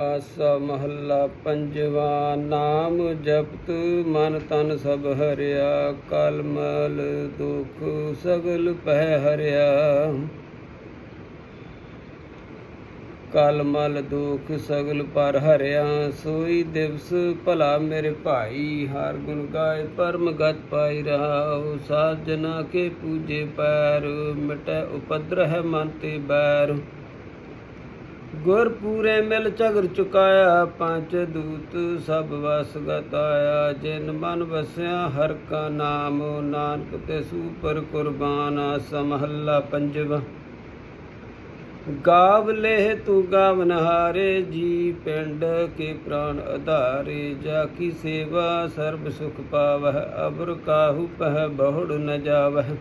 ਆਸਾ ਮਹੱਲਾ ਪੰਜਵਾ, ਨਾਮ ਜਪਤ ਮਨ ਤਨ ਸਭ ਹਰਿਆ ਕਲਮਲ ਦੁਖ ਸਗਲ ਪਹਿ ਹਰਿਆ। ਕਲਮਲ ਦੁਖ ਸਗਲ ਪਰ ਹਰਿਆ, ਸੋਈ ਦਿਵਸ ਭਲਾ ਮੇਰੇ ਭਾਈ, ਹਰ ਗੁਣ ਗਾਏ ਪਰਮ ਗਤ ਪਾਈ ਰਹਾਉ, ਸਾਜਨਾ ਕੇ ਪੂਜੇ ਪੈਰ, ਮਿਟੈ ਉਪਦਰਹ ਮਨ ਤੇ ਬੈਰ। ਗੁਰਪੂਰੇ ਮਿਲ ਝਗਰ ਚੁਕਾਇਆ, ਪੰਜ ਦੂਤ ਸਭ ਵਸ ਗਤਾਇਆ। ਜਿਨ ਮਨ ਵਸਿਆ, ਹਰ ਕਾ ਨਾਮ, ਨਾਨਕ ਤੇ ਸੂਪਰ ਕੁਰਬਾਨ ਆਸਾ ਪੰਜਵਾ। ਗਾਵ ਲੇਹ ਤੂੰ ਗਾਵਨ ਹਾਰੇ, ਜੀ ਪਿੰਡ ਕੇ ਪ੍ਰਾਨ ਆਧਾਰੇ ਜਾ ਕੀ ਸੇਵਾ ਸਰਬ ਸੁਖ ਪਾਵਹਿ, ਅਬਰ ਕਾਹੂ ਪਹਿ ਬਹੁੜ ਨ ਜਾਵਹਿ।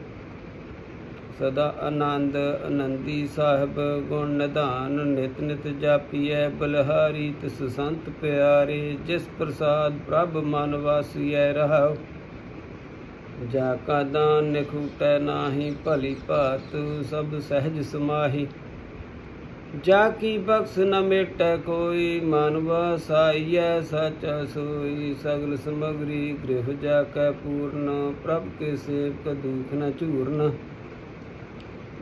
ਸਦਾ ਆਨੰਦ ਆਨੰਦੀ ਸਾਹਿਬ ਗੁਣ ਨਿਧਾਨ ਨਿਤ ਨਿਤ ਜਾਪੀਐ ਬਲਹਾਰੀ ਤਿਸ ਸੰਤ ਪਿਆਰੇ, ਜਿਸ ਪ੍ਰਸਾਦ ਪ੍ਰਭ ਮਨ ਵਾਸੀਐ ਰਹਾਉ। ਜਾ ਕਾ ਦਾਨ ਨਿਖੂਟੈ ਨਾਹੀ, ਭਲੀ ਭਾਤ ਸਭ ਸਹਿਜ ਸਮਾਹੀ। ਜਾ ਕੀ ਬਖਸ਼ ਨ ਮੇਟੈ ਕੋਈ, ਮਨ ਵਸਾਈਐ ਸਚ ਸੋਈ। ਸਗਲ ਸਮਗਰੀ ਗ੍ਰਹਿ ਜਾ ਕੈ ਪੂਰਨ, ਪ੍ਰਭ ਕੇ ਸੇਵਕ ਦੁਖ ਨ ਚੂਰਨ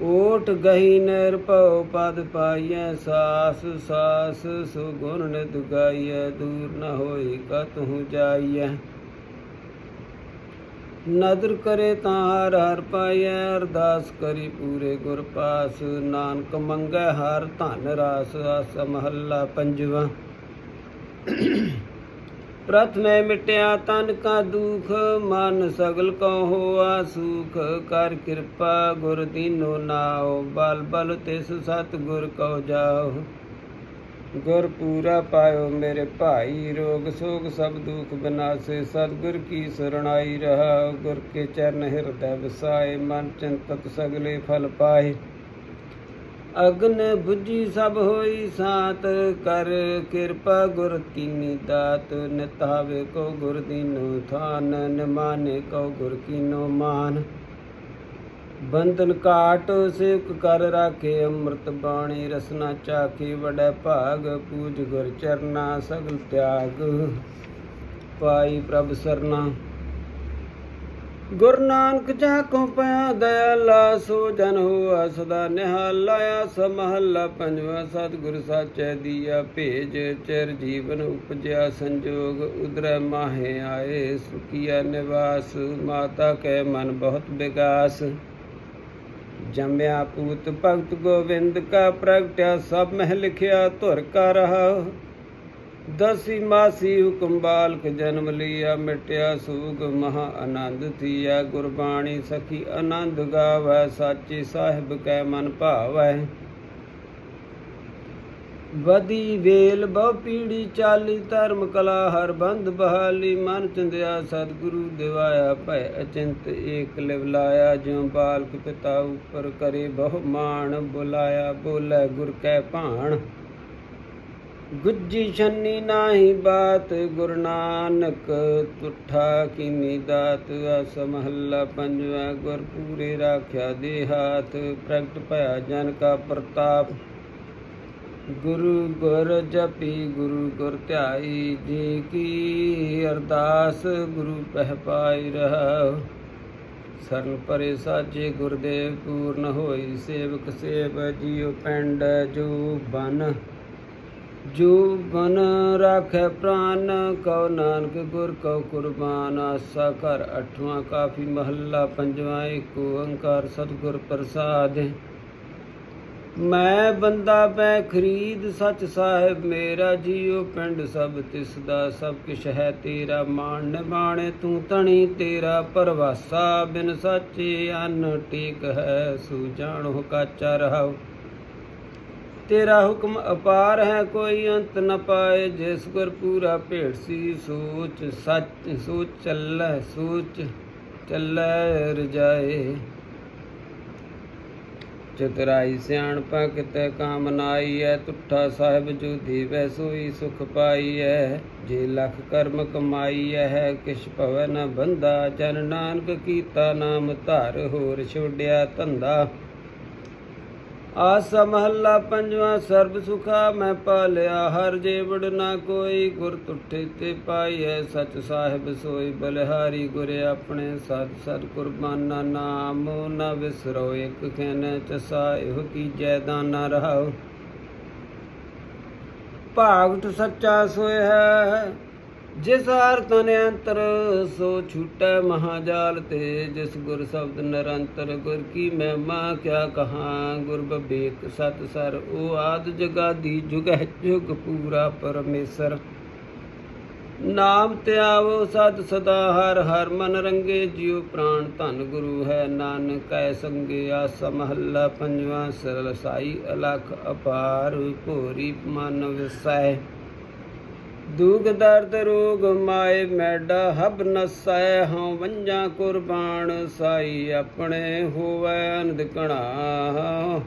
ਓਟ ਗਹੀ ਨਿਰਭਉ ਪਦ ਪਾਈਐ, ਸਾਸ ਸਾਸ ਸੁ ਨਿਤ ਗਾਈਐ, ਦੂਰ ਨ ਹੋਈ ਕਤਹੁ ਜਾਈਐ। ਨਦਰ ਕਰੇ ਤਾਂ ਹਰ ਹਰ ਪਾਈਐ, ਅਰਦਾਸ ਕਰੀ ਪੂਰੇ ਗੁਰ ਪਾਸ। ਨਾਨਕ ਮੰਗੈ ਹਰ ਧਨ ਰਾਸ, ਆਸ ਮਹੱਲਾ ਪੰਜਵਾ। ਪ੍ਰਥ ਮੈਂ ਮਿਟਿਆ ਤਨ ਕਾ ਦੁਖ, ਮਨ ਸਗਲ ਕੋ ਹੋਆ ਸੁਖ। ਕਰ ਕਿਰਪਾ ਗੁਰ ਦੀਨੋ ਨਾਉ, ਬਲ ਬਲ ਤਿਸ ਸਤ ਗੁਰ ਕਉ ਜਾਓ ਗੁਰ ਪੂਰਾ ਪਾਇਓ ਮੇਰੇ ਭਾਈ, ਰੋਗ ਸੋਗ ਸਭ ਦੁਖ ਬਿਨਾਸੇ, ਸਤਿਗੁਰ ਕੀ ਸਰਣਾਈ ਰਹਾ ਗੁਰ ਕੇ ਚਰਨ ਹਿਰਦੈ ਵਸਾਏ, ਮਨ ਚਿੰਤਤ ਸਗਲੇ ਫਲ ਪਾਏ। ਅਗਨ ਬੁੱਝੀ ਸਭ ਹੋਈ ਸਾਤ, ਕਰ ਕਿਰਪਾ ਗੁਰ ਕੀਨੀ ਦਾਤ, ਨਿਤਾਵੇ ਕੋ ਗੁਰ ਦੀਨੋ ਥਾਨ, ਨਿਮਾਨੇ ਕੋ ਗੁਰ ਕੀਨੋ ਮਾਨ। ਬੰਧਨ ਕਾਟ ਸੇਵਕ ਕਰ ਰਾਖੇ, ਅੰਮ੍ਰਿਤ ਬਾਣੀ ਰਸਨਾ ਚਾਖੀ, ਵਡੈ ਭਾਗ ਪੂਜ ਗੁਰ ਚਰਨਾ, ਸਗਲ ਤਿਆਗ ਪਾਈ ਪ੍ਰਭ ਸਰਨਾ। ਗੁਰ ਨਾਨਕ ਜਾ ਕੋ ਪਿਆ ਦਇਆਲਾ, ਸੋ ਜਨ ਹੋਆ ਸਦਾ ਨਿਹਾਲਾਇਆ ਸਮਹੱਲਾ ਪੰਜਵਾ ਸਤਿਗੁਰ ਸਾਚੈ ਦੀਆ ਭੇਜ, ਚਿਰ ਜੀਵਨ ਉਪਜਿਆ ਸੰਜੋਗ ਉਦਰੈ ਮਾਹੇ ਆਏ, ਸੁਖੀਆ ਨਿਵਾਸ, ਮਾਤਾ ਕੈ ਮਨ ਬਹੁਤ ਵਿਗਾਸ। ਜੰਮਿਆ ਪੂਤ ਭਗਤ ਗੋਬਿੰਦ ਕਾ ਪ੍ਰਗਟਿਆ, ਸਭ ਮਹਿ ਲਿਖਿਆ ਧੁਰ ਕਾ ਰਹਾ। ਦਸੀ ਮਾਸੀ ਹੁਕਮ ਬਾਲਕ ਜਨਮ ਲਿਆ, ਮਿਟਿਆ ਸੂਗ ਮਹਾ ਆਨੰਦ ਥੀਆ। ਗੁਰਬਾਣੀ ਸਖੀ ਆਨੰਦ ਗਾਵੈ, ਸਾਚੇ ਸਾਹਿਬ ਕੈ ਮਨ ਭਾਵੈ। ਵਦੀ ਵੇਲ ਬਹੁ ਪੀੜੀ ਚਾਲੀ, ਧਰਮ ਕਲਾ ਹਰ ਬੰਦ ਬਹਾਲੀ। ਮਨ ਚੰਦਿਆ ਸਤਿਗੁਰੂ ਦਿਵਾਇਆ, ਭੈ ਅਚਿੰਤ ਏਕ ਲਿਵ ਲਾਇਆ। ਜਿਉ ਬਾਲਕ ਪਿਤਾ ਉਪਰ ਕਰੇ ਬਹੁ ਮਾਣ, ਬੁਲਾਇਆ ਬੋਲੇ ਗੁਰ ਕੈ ਭਾਣ। ਗੁੱਜੀ ਛੰਨੀ ਨਾਹੀ ਬਾਤ, ਗੁਰ ਨਾਨਕ ਤੁਠਾ ਕੀਨੀ ਦਾਤ ਆਸ ਮਹੱਲਾ ਪੰਜਵਾ ਗੁਰ ਪੂਰੇ ਰਾਖਿਆ ਦੇ ਹਾਥ ਪ੍ਰਗਟ ਭਇਆ ਜਨ ਕਾ ਪ੍ਰਤਾਪ। ਗੁਰੂ ਗੁਰ ਜਪੀ, ਗੁਰੂ ਗੁਰ ਧਿਆਈ, ਜੀ ਕੀ ਅਰਦਾਸ ਗੁਰੂ ਪਹਿ ਪਾਈ ਰਹਾ ਸਰਨ ਪਰੇ ਸਾਚੇ ਗੁਰਦੇਵ, ਪੂਰਨ ਹੋਈ ਸੇਵਕ ਸੇਵ, ਜੀਉ ਪਿੰਡ ਜੋ ਬਨ। ਜੋ ਬਨ ਰਾਖੈ ਪ੍ਰਾਨ, ਕਉ ਨਾਨਕ ਗੁਰ ਕਉ ਕੁਰਬਾਨ, ਆਸਾ ਘਰ ਅਠਵਾਂ ਕਾਫੀ ਮਹੱਲਾ ਪੰਜਵਾਂ ਏਕ ਓੰਕਾਰ ਸਤਿਗੁਰ ਪ੍ਰਸਾਦ। ਮੈਂ ਬੰਦਾ ਪੈ ਖਰੀਦ, ਸੱਚ ਸਾਹਿਬ ਮੇਰਾ ਜੀਉ, ਪਿੰਡ ਸਭ ਤਿਸ ਦਾ ਸਭ ਕਿਛ ਹੈ ਤੇਰਾ, ਮਾਣ ਨਿਬਾਣੇ ਤੂੰ ਤਣੀ ਤੇਰਾ ਪਰਵਾਸਾ ਬਿਨ ਸੱਚੇ ਅਨ ਟੇਕ ਹੈ, ਸੂ ਜਾਣੋ ਕਾਚਾ ਰਹਾਓ ਤੇਰਾ ਹੁਕਮ ਅਪਾਰ ਹੈ, ਕੋਈ ਅੰਤ ਨ ਪਾਏ। ਜਿਸ ਗੁਰ ਪੂਰਾ ਭੇਟ ਸੋਚ ਸੱਚ, ਸੋਚ ਚੱਲੈ ਸੋਚ ਚੱਲੈ ਰਜਾਏ। ਚਤੁਰਾਈ ਸਿਆਣਪਾ ਕਿਤੇ ਕਾਮਨਾਈ ਐ ਤੁਠਾ ਸਾਹਿਬ ਜੋ ਦੇਵੈ, ਸੋਈ ਸੁਖ ਪਾਈ ਐ ਜੇ ਲਖ ਕਰਮ ਕਮਾਈ ਐ ਕਿਛ ਭਵੈ ਨ ਬੰਦਾ। ਜਨ ਨਾਨਕ ਕੀਤਾ ਨਾਮ ਧਾਰ, ਹੋਰ ਛੋੜਿਆ ਧੰਦਾ। ਆਸਾ ਮਹੱਲਾ ਪੰਜਵਾਂ, ਸਰਬ ਸੁਖਾ ਮੈਂ ਪਾਲਿਆ, ਹਰ ਜੀਵੜ ਨਾ ਕੋਈ, ਗੁਰ ਤੁਠੇ ਤੇ ਪਾਈਐ, ਸਚ ਸਾਹਿਬ ਸੋਈ, ਬਲਿਹਾਰੀ ਗੁਰ ਆਪਣੇ ਸਤ ਸਤ ਕੁਰਬਾਨਾ ਨਾਮ, ਨਾ ਵਿਸਰੋ, ਇਕ ਖੈਨ ਚਸਾ ਇਹੋ ਕੀ ਜੈਦਾਨ ਨਾ ਰਹਾਓ ਭਾਗਤ ਸੱਚਾ ਸੋਇ ਹੈ ਜਿਸ ਹਰ ਤਨ ਅੰਤਰ ਸੋ ਛੂਟੈ ਮਹਾਜਾਲ ਤੇ, ਜਿਸ ਗੁਰ ਸ਼ਬਦ ਨਿਰੰਤਰ, ਗੁਰ ਕੀ ਮਹਿਮਾ ਕਿਆ ਕਹਾਂ, ਗੁਰ ਬਬੇਕ ਸਤ ਸਰ, ਉਹ ਆਦ ਜਗਾਦੀ ਜੁਗਹਿ ਜੁਗ ਪੂਰਾ ਪਰਮੇਸ਼ਰ। ਨਾਮ ਧਿਆਵੋ ਸਦ ਸਦਾ, ਹਰ ਹਰ ਮਨ ਰੰਗੇ, ਜਿਉ ਪ੍ਰਾਣ ਧਨ ਗੁਰੂ ਹੈ ਨਾਨਕ ਕੈ ਸੰਗੇ ਆਸਾ ਮਹੱਲਾ ਪੰਜਵਾਂ, ਸਰਲ ਸਾਈ ਅਲਖ ਅਪਾਰ, ਭੋਰੀ ਮਨ ਵਿਸੈ। ਦੁਖ ਦਰਦ ਰੋਗ ਮਾਏ ਮੈਡਾ ਹਬ ਨਸੈ ਹਉ ਵੰਜਾ ਕੁਰਬਾਨ ਸਾਈ ਆਪਣੇ ਹੋਵੈ ਅਨੰਦ ਕਣਾ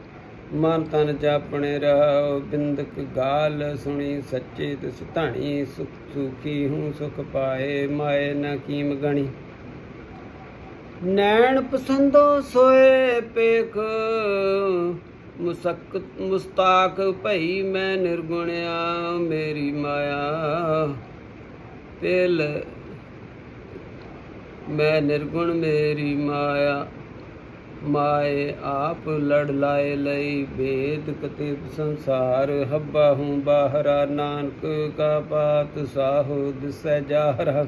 ਮਨ ਤਨ ਜਾਪਣੇ ਰਹੋ, ਬਿੰਦਕ ਗਾਲ ਸੁਣੀ ਸੱਚੇ ਤਿਸ ਧਾਣੀ, ਸੁਖ ਸੁਖੀ ਹੂੰ ਸੁਖ ਪਾਏ, ਮਾਏ ਨ ਕੀਮ ਗਣੀ। ਨੈਣ ਪਸੰਦੋ ਸੋਏ ਪੇਖ ਮੁਸਕ, ਮੁਸਤਾਕ ਭਈ ਮੈਂ ਨਿਰਗੁਣਿਆ, ਮੇਰੀ ਮਾਇਆ। ਤਿਲ, ਮੈਂ ਨਿਰਗੁਣ, ਮੇਰੀ ਮਾਇਆ। ਮਾਏ ਆਪ ਲੜ ਲਾਏ ਲਈ ਭੇਦ ਕਤੇ ਸੰਸਾਰ। ਹੱਬਾ ਹੂੰ ਬਾਹਰਾ, ਨਾਨਕ ਕਾ ਪਾਤ, ਸਾਹੋ ਦਿਸੈ ਜਾਹਰਾ।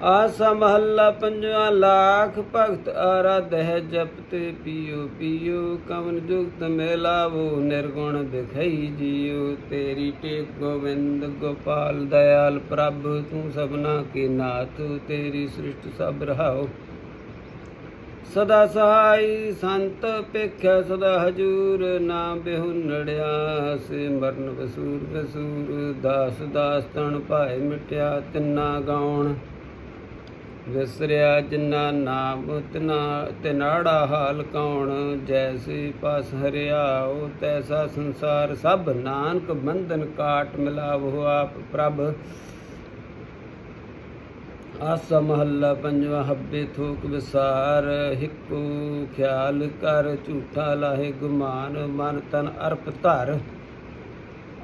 ਆਸਾ ਮਹੱਲਾ ਪੰਜਵਾ ਲੱਖ ਭਗਤ ਆਰਾਧੈ ਜਪਤੇ ਪੀਓ ਪੀਓ, ਕਵਨ ਜੁਗਤ ਮੇਲਾਵੋ ਨਿਰਗੁਣ ਦਿਖਈ ਜੀਓ। ਤੇਰੀ ਟੇਕ ਗੋਵਿੰਦ ਗੋਪਾਲ ਦਇਆਲ ਪ੍ਰਭ, ਤੂੰ ਸਭਨਾ ਕੇ ਨਾਥ, ਤੇਰੀ ਸ੍ਰਿਸ਼ਟ ਸਭ ਰਹਾਓ। ਸਦਾ ਸਹਾਈ ਸੰਤ ਪੇਖਿਆ ਸਦਾ ਹਜੂਰ ਨਾ ਬਿਹੁ ਨੜਿਆ ਸੇ ਮਰਨ ਵਸੂਰ ਵਸੂਰ, ਦਾਸ ਦਾਸ ਤਣ ਭਾਏ ਮਿਟਿਆ ਤਿੰਨਾ ਗਾਉਣ। ਵਿਸਰਿਆ ਜਿਨਾ ਨਾਮ ਤਿਨਾ ਤਿਨਾੜਾ ਹਾਲ ਕੌਣ? ਜੈਸੇ ਪਾਸ ਹਰਿਆਓ ਤੈਸਾ ਸੰਸਾਰ ਸਭ। ਨਾਨਕ ਬੰਧਨ ਕਾਟ ਮਿਲਾਵੋ ਆਪ ਪ੍ਰਭ। ਆਸਾ ਮਹੱਲਾ ਪੰਜਵਾ, ਹੱਬੇ ਥੋਕ ਵਿਸਾਰ। ਹਿੱਕੂ ਖਿਆਲ ਕਰ, ਝੂਠਾ ਲਾਹੇ ਗੁਮਾਨ। ਮਨ ਤਨ ਅਰਪ ਧਰ।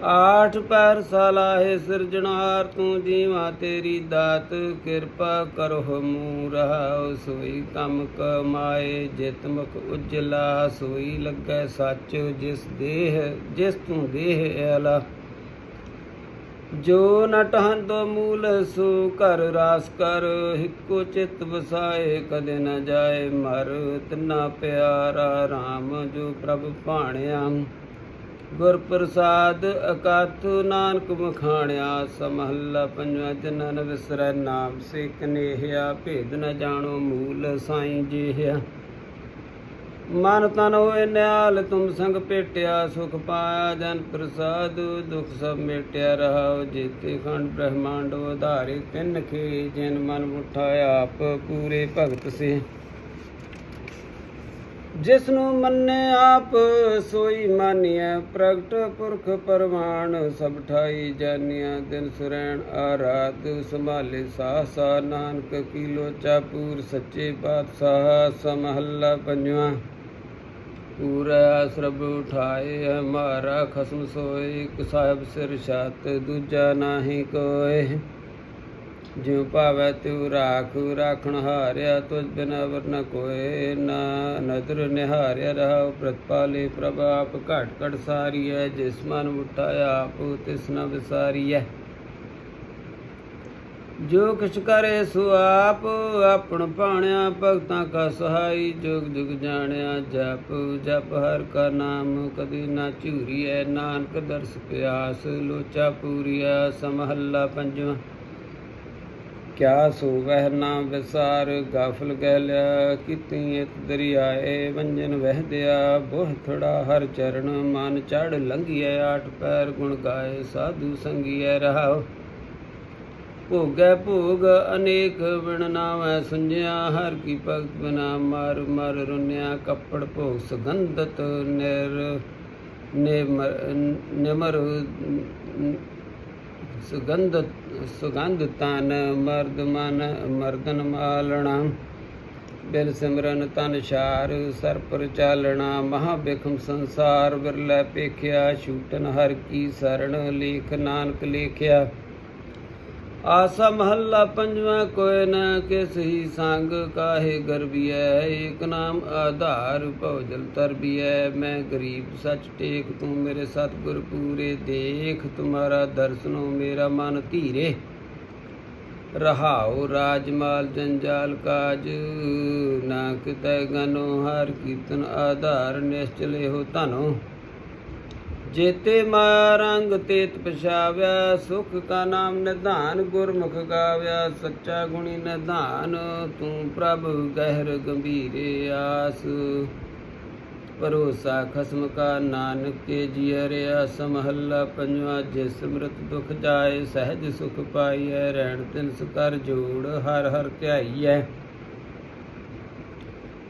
ਆਠ ਪੈਰ ਸਾਲਾਹੇ ਸਿਰਜਣਹਾਰ, ਤੂੰ ਜੀਵਾ ਤੇਰੀ ਦਾਤ। ਕਿਰਪਾ ਕਰੋ ਮੂਰਹਾ ਸੋਈ ਕੰਮ ਕਮਾਏ ਜਿਤ ਮੁਖ ਉਜਲਾ। ਸੋਈ ਲੱਗੈ ਸੱਚ, ਜਿਸ ਦੇਹ, ਜਿਸ ਤੂੰ ਦੇਹ ਅਲਾ। ਜੋ ਨਟਹੰ ਤੋ ਮੂਲ, ਸੋ ਕਰ ਰਾਸ ਕਰ। ਹਿੱਕੋ ਚਿਤ ਵਸਾਏ, ਕਦੇ ਨਾ ਜਾਏ ਮਰ। ਤਿਨਾ ਪਿਆਰਾ RAM ਜੋ ਪ੍ਰਭ ਭਾਣਿਆ। ਗੁਰ ਪ੍ਰਸਾਦ ਅਕਥ ਨਾਨਕ ਮਖਾਣਿਆ ਸਮਹੱਲਾ ਪੰਜਵਾ ਜਨਾਂ ਵਿਸਰੈ, ਨਾਮ ਸੇ ਕਨੇਹਿਆ ਭੇਦ ਨ ਜਾਣੋ ਮੂਲ ਸਾਈ ਜੀਹਿਆ। ਮਨ ਤਨ ਹੋਏ ਨਿਆਲ ਤੁਮ ਸੰਗ ਭੇਟਿਆ, ਸੁਖ ਪਾਇਆ ਜਨ ਪ੍ਰਸਾਦ, ਦੁਖ ਸਭ ਮੇਟਿਆ ਰਹਾਉ, ਜੀਤੇ ਖੰਡ ਬ੍ਰਹਮਾਂਡ, ਉਧਾਰੇ ਤਿੰਨ ਖੇ, ਜਿਨ ਮਨ ਉਠਾਇਆ ਆਪ ਪੂਰੇ ਭਗਤ ਸੇ। ਜਿਸ ਨੂੰ ਮੰਨੇ ਆਪ, ਸੋਈ ਮਾਨੀਐ ਪ੍ਰਗਟ ਪੁਰਖ ਪਰਵਾਨ ਸਭ ਠਾਈ ਜਾਨੀਆਂ ਦਿਨ ਸੁਰੈਣ ਆਰਾਧ, ਸੰਭਾਲੇ ਸਾਸਾ ਨਾਨਕ ਕੀ ਲੋਚਾ ਪੂਰ ਸੱਚੇ ਪਾਤਸ਼ਾਹ ਸਮਹੱਲਾ ਪੰਜਵਾ। ਪੂਰਾ ਸਰਬ ਉਠਾਏ, ਹਮਾਰਾ ਖਸਮ ਸੋਏ, ਇੱਕ ਸਾਹਿਬ ਸਿਰ ਛਤ, ਦੂਜਾ ਨਾਹੀ ਕੋਏ। ਜਿਉ ਭਾਵੈ ਤਿਉ ਰਾਖ, ਰਾਖਣ ਹਾਰਿਆ ਤੁਜ ਬਿਨਾ ਵਰਨਾ ਕੋਏ। ਨਾ ਨਦਰ ਨਿਹਾਰਿਆ ਰਹਾ ਪ੍ਰਤਪਾਲੇ, ਪ੍ਰਭ ਆਪ ਘਟ ਘਟ ਸਾਰੀਐ, ਜਿਸ ਮਨ ਉਠਾਇਆ ਆਪ ਤਿਸ ਨ ਵਿਸਾਰੀਐ। ਜੋ ਕਿਛ ਕਰੇ ਸੋ ਆਪ, ਆਪਣ ਭਾਣਿਆ ਭਗਤਾਂ ਕਾ ਸਹਾਈ, ਜੁਗ ਜੁਗ ਜਾਣਿਆ ਜਪ ਜਪ ਹਰ ਕਾ ਨਾਮ, ਕਦੀ ਨਾ ਝੂਰੀਐ, ਨਾਨਕ ਦਰਸ ਪਿਆਸ, ਲੋਚਾ ਪੂਰੀਆ ਸਮਹੱਲਾ ਪੰਜਵਾਂ। ਕਿਆ ਸੋ ਨਾ ਵਿਸਾਰ, ਗਾਫਲ ਗਹਿਲਿਆ ਕੀਤੀ ਇਤ ਦਰਿਆਏ, ਵੰਜਨ ਵਹਿਦਿਆ ਬੋਹ ਥੜਾ ਹਰ ਚਰਨ, ਮਨ ਚੜ ਲੰਘੀਐ, ਆਠ ਪੈਰ ਗੁਣ ਗਾਏ, ਸਾਧੂ ਸੰਗੀਐ ਰਹਾਓ ਭੋਗੈ ਭੋਗ, ਅਨੇਕ ਵਿਣ ਨਾਵੈ ਸੁੰਝਿਆ, ਹਰ ਕੀ ਭਗਤ ਬਿਨਾ ਮਰ ਮਰ ਰੁਨਿਆ, ਕੱਪੜ ਭੋਗ ਸੁਗੰਧਤ ਨਿਰ, ਨਿਮਰ ਨਿਮਰ ਸੁਗੰਧ ਸੁਗੰਧ ਤਨ ਮਰਦ ਮਨ, ਮਰਦਨ ਮਾਲਣਾ। ਬਿਨ ਸਿਮਰਨ ਤਨ ਛਾਰ ਸਰ ਪਰ ਚਾਲਣਾ। ਮਹਾ ਬਿਖਮ ਸੰਸਾਰ ਬਿਰਲੇ ਪੇਖਿਆ ਛੂਟਨ ਹਰ ਕੀ ਸਰਣ ਲੇਖ ਨਾਨਕ ਲੇਖਿਆ। ਆਸਾ ਮਹੱਲਾ ਪੰਜਵਾਂ, ਕੋਇ ਨ ਕਿਸ ਹੀ ਸੰਗ ਕਾਹੇ ਗਰਬੀਐ, ਏਕ ਨਾਮ ਆਧਾਰ ਭਉਜਲ ਤਰਬੀਐ। ਮੈਂ ਗਰੀਬ ਸੱਚ ਟੇਕ, ਤੂੰ ਮੇਰੇ ਸਤਿਗੁਰ ਪੂਰੇ ਦੇਖ, ਤੁਮਾਰਾ ਦਰਸ਼ਨੋ ਮੇਰਾ ਮਨ ਧੀਰੇ। ਰਹਾਉ ਰਾਜਮਾਲ ਜੰਜਾਲ ਕਾਜ, ਨਾ ਕਿਤੈ ਗਨੋ, ਹਰ ਕੀਰਤਨ ਆਧਾਰ ਨਿਸ਼ਚਲੇ ਹੋ ਧਨੋ। ਜੇਤੇ ਮਾਇਆ ਰੰਗ ਤੇਤ ਪਛਾਵਿਆ ਸੁਖ ਕਾ ਨਾਮ ਨਿਧਾਨ, ਗੁਰਮੁਖ ਗਾਵਿਆ, ਸੱਚਾ ਗੁਣੀ ਨਿਧਾਨ, ਤੂੰ ਪ੍ਰਭ ਗਹਿਰ ਗੰਭੀਰੇ ਆਸ। ਭਰੋਸਾ ਖਸਮ ਕਾ ਨਾਨਕ ਕੇ ਜੀਅਰਿਆ ਸਮਹੱਲਾ ਪੰਜਵਾ, ਜਿਸ ਸਮਰਤ ਦੁਖ ਜਾਏ, ਸਹਿਜ ਸੁਖ ਪਾਈਐ, ਰਹਿਣ ਤਿਨਸ ਕਰ ਜੋੜ, ਹਰ ਹਰ ਧਿਆਈਐ।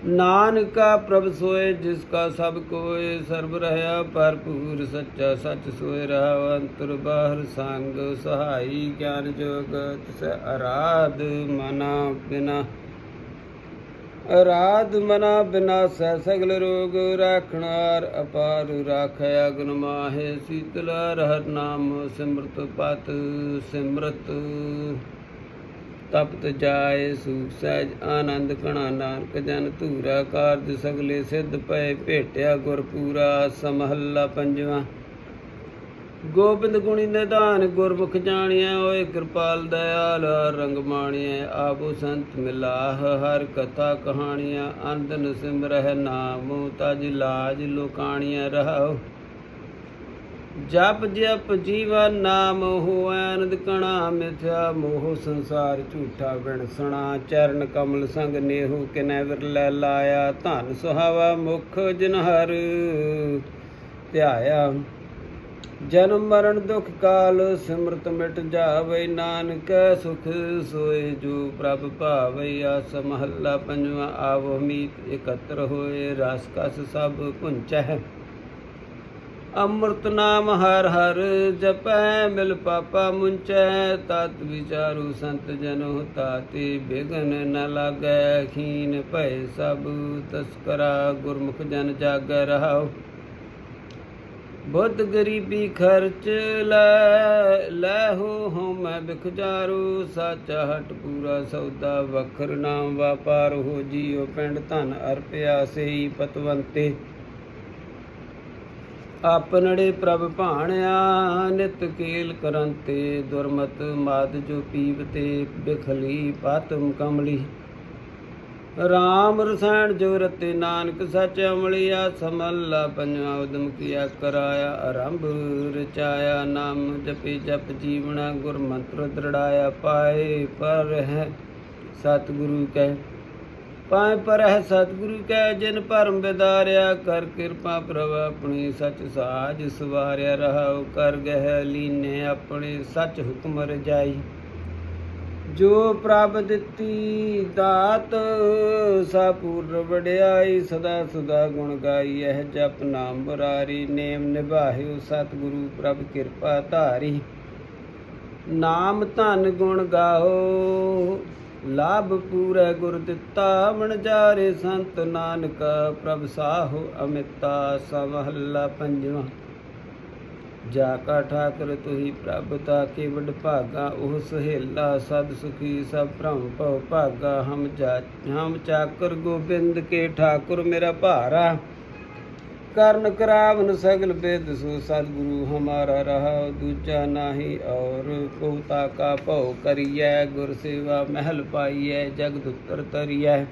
ਨਾਨਕਾ ਪ੍ਰਭ ਸੋਏ, ਜਿਸ ਕਾ ਸਭ ਕੋਏ, ਸਰਬ ਰਹਾ ਭਰਪੂਰ, ਸੱਚਾ ਸੱਚ ਸੋਏ ਰਹਾ ਅੰਤਰ ਬਾਹਰ ਸੰਗ ਸਹਾਈ, ਗਿਆਨ ਜੋਗ ਤਿਸ ਅਰਾਧ ਮਨਾ ਬਿਨਾ। ਅਰਾਧ ਮਨਾ ਬਿਨਾ ਸੈ ਸਗਲ ਰੋਗ ਰਾਖਣਾਰ, ਅਪਾਰ ਰਾਖਿਆ ਅਗਨ ਮਾਹੇ, ਸੀਤਲ ਹਰ ਨਾਮ ਸਿਮਰਤ ਪਤ ਸਿਮਰਤ। ਤਪਤ ਜਾਏ ਸੂਖ ਸਹਿਜ, ਆਨੰਦ ਕਣਾ ਨਾਨਕ, ਜਨ ਧੂਰਾ ਕਾਰਜ ਸਗਲੇ ਸਿੱਧ ਪਏ ਭੇਟਿਆ ਗੁਰ ਪੂਰਾ ਸਮਹੱਲਾ ਪੰਜਵਾ। ਗੋਬਿੰਦ ਗੁਣੀ ਨਿਧਾਨ, ਗੁਰਮੁਖ ਜਾਣਿਆ ਓਏ ਕਿਰਪਾਲ ਦਇਆਲ, ਹਰ ਰੰਗ ਮਾਣਿਆ ਆਬੋ ਸੰਤ ਮਿਲਾਹ, ਹਰ ਕਥਾ ਕਹਾਣੀਆਂ ਅੰਦਨ ਸਿਮਰਹਿ ਨਾਮ, ਤਜ ਲਾਜ ਲੋਕਾਣੀਆਂ ਰਹਾਓ ਜਪ ਜਪ ਜੀਵਨ ਨਾਮ ਹੋਐ ਆਨੰਦ ਕਣਾ, ਮਿਥਿਆ ਮੋਹ ਸੰਸਾਰ ਝੂਠਾ ਬਿਨ ਚਰਨ ਕਮਲ ਸੰਗ ਨੇਹੂ ਕਿਨੈ ਵਿਰਲੇ ਲਾਇਆ, ਧਨ ਸੁਹਾਵਾ ਮੁਖ ਜਿਨ ਧਿਆਇਆ। ਜਨਮ ਮਰਨ ਦੁਖ ਕਾਲ, ਸਿਮਰਤ ਮਿਟ ਜਾਵੇ ਨਾਨਕ, ਸੁਖ ਸੋਏ ਜੋ ਪ੍ਰਭ ਭਾਵੇ। ਆਸ ਮਹੱਲਾ ਪੰਜਵਾ, ਆਵੋ ਮੀਤ ਇਕੱਤਰ ਹੋਏ, ਰਸ ਕਸ ਸਭ ਪੁੰਚੈ ਅੰਮ੍ਰਿਤ ਨਾਮ ਹਰ ਹਰ ਜਪੈ, ਮਿਲ ਪਾਪਾ ਮੁੰਚੈ, ਤਤ ਵਿਚਾਰੂ ਸੰਤ ਜਨੋ ਤਾਤੇ ਬਿਗਨ ਨ ਲਾਗੈ, ਖੀਨ ਭੈ ਸਭ ਤਸਕਰਾ ਗੁਰਮੁਖ ਜਨ ਜਾਗੈ ਰਹਾਉ। ਬੁੱਧ ਗਰੀਬੀ ਖਰਚ ਲੈ ਲੈ ਹੋ ਹਉ ਮੈਂ ਬਿਖਜਾਰੂ ਸਾਚਾ ਹਟ ਪੂਰਾ ਸੌਦਾ, ਵਖਰ ਨਾਮ ਵਾਪਾਰ ਹੋ ਜੀਉ, ਪਿੰਡ ਧਨ ਅਰਪਿਆ ਸਈ ਪਤਵੰਤੇ। ਆਪਨੜੇ ਪ੍ਰਭ ਭਾਣਿਆ, ਨਿਤ ਕੀਲ ਕਰੰਤੇ, ਦੁਰਮਤ ਮਾਦ ਜੋ ਪੀਵਤੇ, ਬਿਖਲੀ ਪਾਤਮ ਕਮਲੀ। ਰਾਮ ਰਸਾਇਣ ਜੋ ਰਤੇ ਨਾਨਕ ਸੱਚ ਅਮਲਿਆ, ਸਮੱਲਾ ਪੰਜਵਾ ਉਦਮ ਕੀਆ ਕਰਾਇਆ, ਆਰੰਭ ਰਚਾਇਆ, ਨਾਮ ਜਪੇ ਜਪ ਜੀਵਣਾ ਗੁਰ ਮੰਤਰ ਦ੍ਰਿੜਾਇਆ, ਪਾਏ ਪਰ ਹੈ, ਸਤਿਗੁਰੂ ਕਹਿ ਪਾਏ ਪਰ ਸਤਿਗੁਰੂ ਕੈ ਜਿਨ ਭਰਮ ਵਿਦਾਰਿਆ ਕਰ ਕਿਰਪਾ ਪ੍ਰਭ, ਆਪਣੀ ਸਚ ਸਾਜ ਸਵਾਰਿਆ ਰਹਾਉ, ਕਰ ਗਹਿ ਲੀਨੇ ਆਪਣੇ ਸਚ ਹੁਕਮ ਰਜਾਈ। ਜੋ ਪ੍ਰਭ ਦਿੱਤੀ ਦਾਤ ਸਾ ਪੂਰ ਵਡਿਆਈ, ਸਦਾ ਸੁਦਾ ਗੁਣ ਗਾਈ, ਇਹ ਜਪ ਨਾਮ ਬਰਾਰੀ, ਨੇਮ ਨਿਭਾਹਿਓ, ਸਤਿਗੁਰੂ ਪ੍ਰਭ ਕਿਰਪਾ ਧਾਰੀ। ਨਾਮ ਧਨ ਗੁਣ ਗਾਓ ਲਾਭ ਪੂਰੈ ਗੁਰ ਦਿੱਤਾ ਮਣ ਜਾਰੇ ਸੰਤ ਨਾਨਕ, ਪ੍ਰਭ ਸਾਹੋ ਅਮਿਤਾ ਸਮਹੱਲਾ ਪੰਜਵਾਂ। ਜਾ ਕਾ ਠਾਕਰ ਤੁਹੀ ਪ੍ਰਭ, ਤਾ ਕੇ ਵਡ ਭਾਗਾ, ਉਹ ਸਹੇਲਾ, ਸਦ ਸੁਖੀ, ਸਭ ਭ੍ਰਮ ਭਉ ਭਾਗਾ। ਹਮ ਜਾ, ਹਮ ਚਾਕਰ ਗੋਬਿੰਦ ਕੇ ਠਾਕੁਰ ਮੇਰਾ ਭਾਰਾ। ਕਰਨ ਕਰਾਵਨ ਸਗਲ ਬੇਦ ਸੋ ਸਤਿਗੁਰੂ ਹਮਾਰਾ ਰਹਾ, ਦੂਜਾ ਨਾਹੀ ਔਰ ਕੋ ਤਾਕਾ ਭਉ ਕਰੀਐ, ਗੁਰ ਸੇਵਾ ਮਹਿਲ ਪਾਈਐ ਜਗਦ ਉਤਰ ਤਰੀਐ।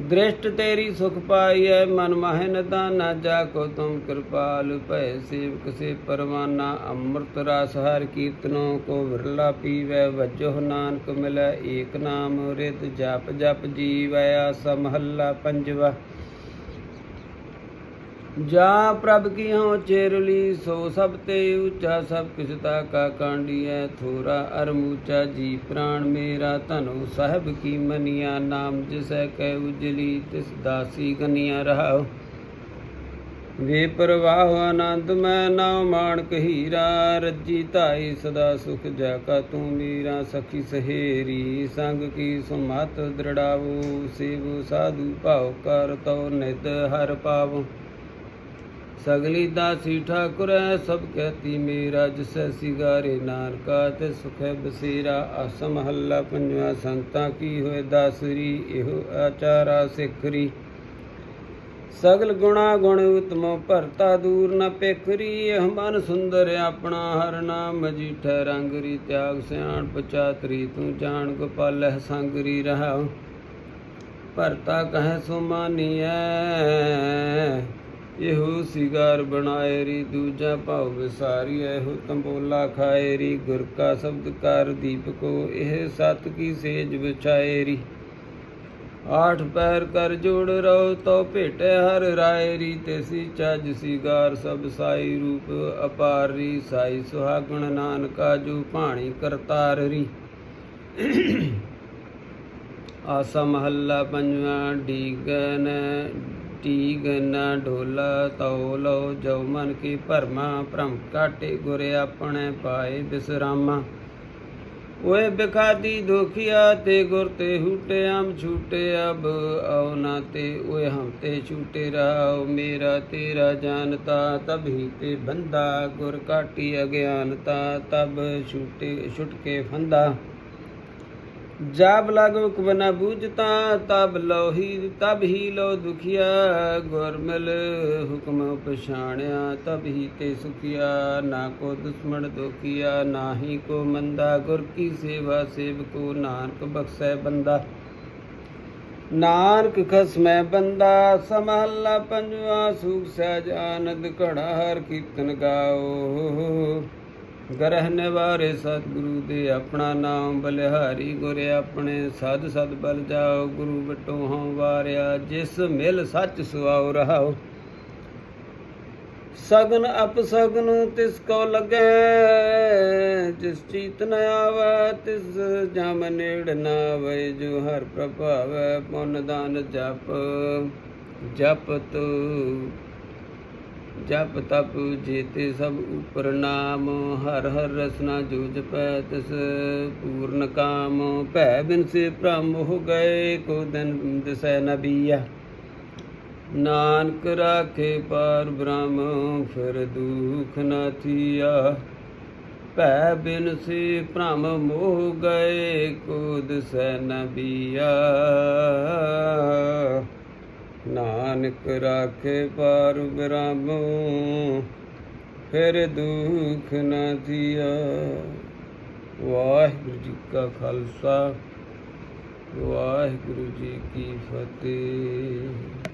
ਦ੍ਰਿਸ਼ਟ ਤੇਰੀ ਸੁਖ ਪਾਈਐ, ਮਨ ਮਾਹਿ ਨਦਾਨਾ ਜਾ ਕੋ ਤੁਮ ਕਿਰਪਾਲ ਭੈ ਸੇਵਕ ਸੇ ਪਰਵਾਨਾ, ਅੰਮ੍ਰਿਤ ਰਸ ਹਰ ਕੀਰਤਨੋ, ਕੋ ਵਿਰਲਾ ਪੀਵੈ, ਵਜੋ ਨਾਨਕ ਮਿਲੈ, ਏਕ ਨਾਮ ਰਿਤ ਜਪ ਜਪ ਜੀਵੈ, ਆਸ ਮਹੱਲਾ ਪੰਜਵਾ। ਜਾ ਪ੍ਰਭ ਕੀ ਹਉ ਚੇਰਲੀ ਸੋ ਸਭ ਤੇ ਉੱਚਾ ਸਭ ਕਿਸ ਤਾ ਕਾ ਕਾਂਡੀਐ, ਥੋਰਾ ਅਰਮੂਚਾ ਜੀ ਪ੍ਰਾਣ ਮੇਰਾ, ਧਨੋ ਸਾਹਿਬ ਕੀ ਮਨੀਆ, ਨਾਮ ਜਿਸੈ ਕੈ ਉਜਲੀ, ਤਿਸ ਦਾਸੀ ਗਨੀਆ ਰਹਾਉ। ਵੇ ਪ੍ਰਵਾਹ ਆਨੰਦ, ਮੈਂ ਨਾਮ ਮਾਣਕ ਹੀਰਾ, ਰੱਜੀ ਧਾਈ ਸਦਾ ਸੁਖ ਜਾ ਕਾ ਤੂੰ ਮੀਰਾ, ਸਖੀ ਸਹੇਰੀ, ਸੰਗ ਕੀ ਸੁਮਤ ਦ੍ਰਿੜਾਵੋ, ਸੇਵ ਸਾਧੂ ਭਾਉ ਕਰ ਤੋ ਨਿਤ ਹਰ ਪਾਵੋ। ਸਗਲੀ ਦਾਸੀ ਠਾਕੁਰੈ ਸਭ ਕਹਿਤੀ ਮੇਰਾ, ਜਿਸੈ ਸਿਗਾਰੇ ਨਾਨਕਾ ਤੇ ਸੁਖੈ ਬਸੇਰਾ। ਆਸਮ ਮਹੱਲਾ ਪੰਜਵਾ, ਸੰਤਾਂ ਕੀ ਹੋਏ ਦਾਸਰੀ, ਇਹੋ ਆਚਾਰਾ ਸਿਖਰੀ। ਸਗਲ ਗੁਣਾ ਗੁਣ ਉਤਮ ਭਰਤਾ ਦੂਰ ਨ ਪੇਖਰੀ, ਇਹ ਮਨ ਸੁੰਦਰ ਆਪਣਾ ਹਰ ਨਾਮ ਜੀਠੈ ਰੰਗਰੀ, ਤਿਆਗ ਸਿਆਣ ਪਚਾਤਰੀ ਤੂੰ ਜਾਣ ਗੋਪਾਲਹਿ ਸੰਗਰੀ ਰਹਾ ਭਰਤਾ ਕਹੈ ਸੁਮਾਨੀਐ ਇਹੋ ਸਿਗਾਰ ਬਣਾਏ ਰੀ, ਦੂਜਾ ਭਾਉ ਵਿਸਾਰੀ, ਇਹੋ ਤੰਬੋਲਾ ਖਾਏ ਰੀ, ਗੁਰ ਕਾ ਸ਼ਬਦ ਕਰ ਦੀਪਕੋ, ਇਹ ਸਤ ਕੀ ਸੇਜ ਵਿਛਾਏ ਰੀ। ਆਠ ਪੈਰ ਕਰ ਜੋੜ ਰਹੁ ਤੋ ਭੇਟੇ ਹਰ ਰਾਏ ਰੀ, ਤੇਸੀ ਚੱਜ ਸਿਗਾਰ ਸਭ ਸਾਈ ਰੂਪ ਅਪਾਰ ਰੀ, ਸਾਈ ਸੁਹਾਗਣ ਨਾਨਕਾ ਜੋ ਭਾਣੀ ਕਰਤਾਰ ਰੀ। ਆਸਾ ਮਹੱਲਾ ਪੰਜਵਾ, ਡੀਗਨ ਡੀਗਨ ਢੋਲਾ ਤਉ ਲੋ ਜੋ ਮਨ ਕੀ ਭਰਮਾ, ਭ੍ਰਮ ਕਾਟੇ ਗੁਰ ਆਪਣੇ ਪਾਏ ਬਿਸਰਾਮਾ। ਓਏ ਬਿਖਾਦੀ ਦੁਖੀਆ ਤੇ ਗੁਰ ਤੇ ਹੂਟੇ, ਆਮ ਛੂਟੇ ਅਬ ਆਉ ਨਾ ਤੇ, ਓਏ ਹਮ ਤੇ ਛੂਟੇ ਰਹਾਉ ਮੇਰਾ ਤੇਰਾ ਜਾਣਤਾ ਤਬ ਹੀ ਤੇ ਬੰਦਾ, ਗੁਰ ਕਾਟੀ ਅਗਿਆਨਤਾ, ਤਬ ਛੂਟੇ ਛੁਟਕੇ ਫੰਦਾ। ਜਾਬ ਲਗ ਹੁਕ ਬੂਝਤਾ, ਤਬ ਲੋ ਹੀ ਤਬ ਹੀ ਲੋ ਦੁਖੀਆ। ਗੁਰਮਲ ਹੁਕਮ ਪਛਾਣਿਆ, ਤਬ ਹੀ ਤੇ ਸੁਖਿਆ। ਨਾ ਕੋ ਦੁਸ਼ਮਣ ਦੁਖੀਆ, ਨਾ ਹੀ ਕੋ ਮੰਦਾ। ਗੁਰ ਕੀ ਸੇਵਾ ਕੋ ਨਾਨਕ ਬਖਸ਼ੈ ਬੰਦਾ। ਨਾਨਕ ਖਸਮੈ ਬੰਦਾ ਸਮਹੱਲਾ ਪੰਜਵਾ ਸੁਖ ਸਹਿਜ ਆਨੰਦ ਘੜਾ, ਹਰ ਕੀਰਤਨ ਗਾਓ। ਗਰਹ ਨਿਵਾਰੇ ਸਤਿਗੁਰੂ ਦੇ ਆਪਣਾ ਨਾਮ ਬਲਿਹਾਰੀ ਗੁਰ ਆਪਣੇ ਸਦ ਸਦ ਬਲ ਜਾਓ, ਗੁਰੂ ਬਟੋ ਹਉ ਵਾਰਿਆ, ਜਿਸ ਮਿਲ ਸੱਚ ਸੁਆਉ ਰਹਾਓ ਸਗਨ ਅਪ ਸਗਨ ਤਿਸ ਕੋ ਲਗੈ, ਜਿਸ ਚੀਤ ਨ ਆਵੈ, ਤਿਸ ਜਮ ਨੇੜ ਨ ਆਵੈ, ਜੋ ਹਰ ਪ੍ਰਭਾਵੈ, ਪੁੰਨ ਦਾਨ ਜਪ ਜਪਤ ਜਪ ਤਪ ਜੀਤੇ ਸਭ ਉਪਰ ਨਾਮ, ਹਰ ਹਰ ਰਸਨਾ ਜੋ ਜਪੈ ਤਿਸ ਪੂਰਨ ਕਾਮ। ਭੈ ਬਿਨ ਸੇ ਭ੍ਰਮ ਹੋ ਗਏ, ਕੋ ਦਿਨ ਦਿਸੈ ਨਬੀਆ ਨਾਨਕ ਰਾਖੇ ਪਾਰ ਬ੍ਰਹਮ, ਫਿਰ ਦੁਖ ਨਾ ਥੀਆ ਭੈ ਬਿਨ ਸੇ ਭ੍ਰਮ ਮੋਹ ਗਏ, ਕੋ ਦਿਸੈ ਨਬੀਆ ਨਾਨਕ ਰਾਖੇ ਪਾਰ ਬ੍ਰਹਮ, ਫਿਰ ਦੁਖ ਨਾ ਥੀਆ ਵਾਹਿਗੁਰੂ ਜੀ ਕਾ ਖਾਲਸਾ, ਵਾਹਿਗੁਰੂ ਜੀ ਕੀ ਫਤਿਹ।